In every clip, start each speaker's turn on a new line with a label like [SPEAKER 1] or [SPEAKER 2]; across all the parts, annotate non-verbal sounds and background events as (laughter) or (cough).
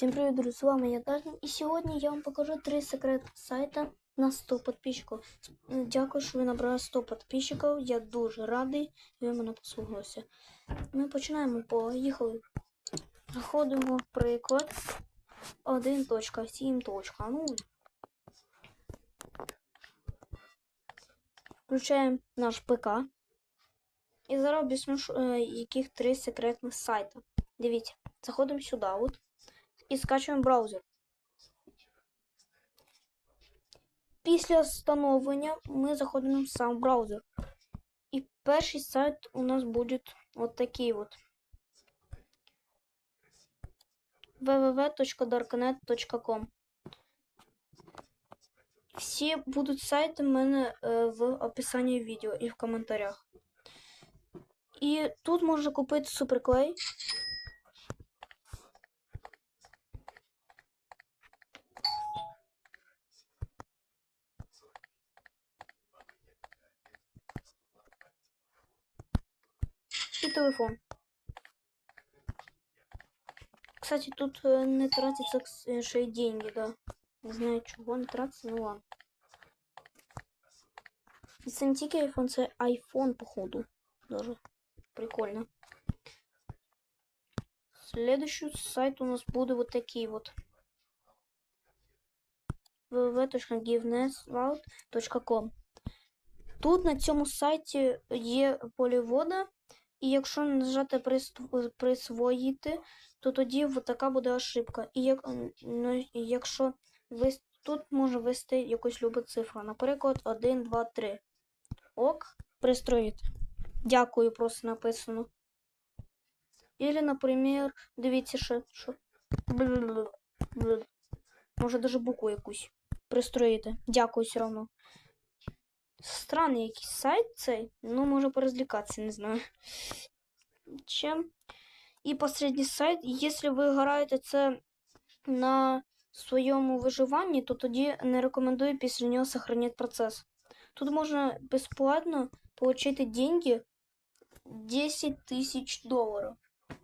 [SPEAKER 1] Всім привіт, друзі, з вами я Дажнін, і сьогодні я вам покажу три секрети сайта на 100 підписчиків. Е, Дякую, що ви набрали 100 підписчиків. Я дуже радий, ви мене послухалися. Ми починаємо. Поїхали. Заходимо в приклад 1.7.0. Включаємо наш ПК. І зараз об'ясню, е, яких три секретних сайта. Дивіться, заходимо сюди. От і скачуємо браузер. Після встановлення ми заходимо в сам браузер. І перший сайт у нас буде от такий от www.darknet.com Всі будуть сайти в мене е, в описанні відео і в коментарях. І тут можна купити суперклей. і телефон. Кстати, тут э, не тратится кс- э, ще й деньги, да. Не знаю, чого не тратиться, ну ладно. І Це не тільки iPhone, це iPhone, походу. Даже прикольно. Следующий сайт у нас буде вот такий вот. www.givenessvault.com Тут на цьому сайті є полівода, І якщо нажати присвоїти, то тоді така буде ошибка. І як, ну, якщо ви тут може ввести якусь любу цифру, наприклад, 1, 2, 3. Ок, пристроїти. Дякую, просто написано. Или, наприклад, дивіться, що. що. Може даже букву якусь пристроїти. Дякую все одно. Странний якийсь сайт цей. Ну, може порозлікатися, не знаю. Чим. І последній сайт, якщо ви граєте це на своєму виживанні, то тоді не рекомендую після нього сохранити процес. Тут можна безплатно отримати деньги 10 тисяч доларів.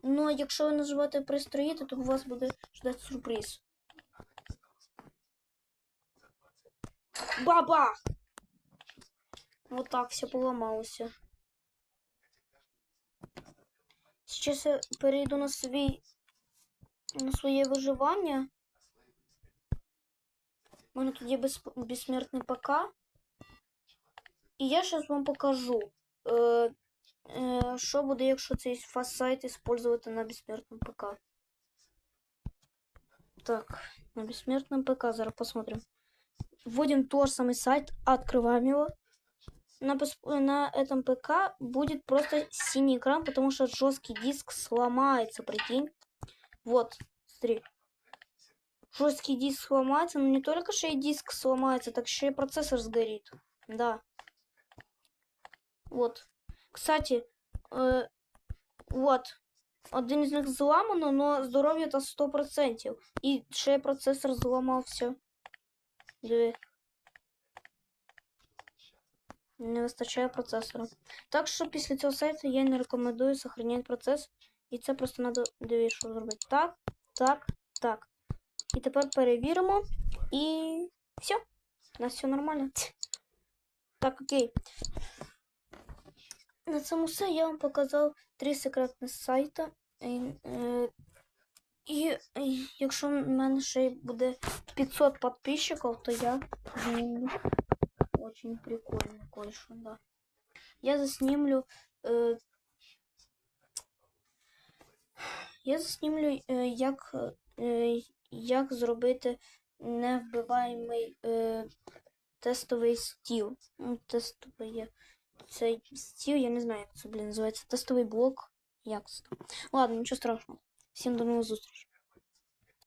[SPEAKER 1] Ну, а якщо ви наживаєте пристроїти, то у вас буде ждати сюрприз. Бабах! Вот так все поломалося. Сейчас я перейду на свій на своє виживання. У мене тут є без, безсмертний ПК. І я зараз вам покажу, е, е, що буде, якщо цей фаст-сайт использувати на безсмертному ПК. Так, на безсмертном ПК зараз посмотрим. Вводим тот же самый сайт, открываем его на, на этом ПК будет просто синий экран, потому что жесткий диск сломается, прикинь. Вот, смотри. Жесткий диск сломается, но не только что и диск сломается, так еще и процессор сгорит. Да. Вот. Кстати, э, вот. Один из них зламано, но здоров'я то 100%. І ще й процесор зламався. Диви. Не вистачає процесора. Так що після цього сайту я не рекомендую сохраняти процес. І це просто треба дивіться, зробити. Так, так, так. І тепер перевіримо. І все. У нас все нормально. (laughs) Так, окей. На цьому все я вам показав три секретні сайта. І, е, і, і якщо в мене ще буде 500 підписчиків, то я зніму очень прикольно кое-что, да. Я заснимлю... Е, я заснимлю, е, як, е, як зробити невбиваємий е, тестовий стіл. Ну, тестовий. Цей стіл, я не знаю, як це, блін, називається. Тестовий блок. Як це? Ладно, нічого страшного. Всім до нових зустрічей.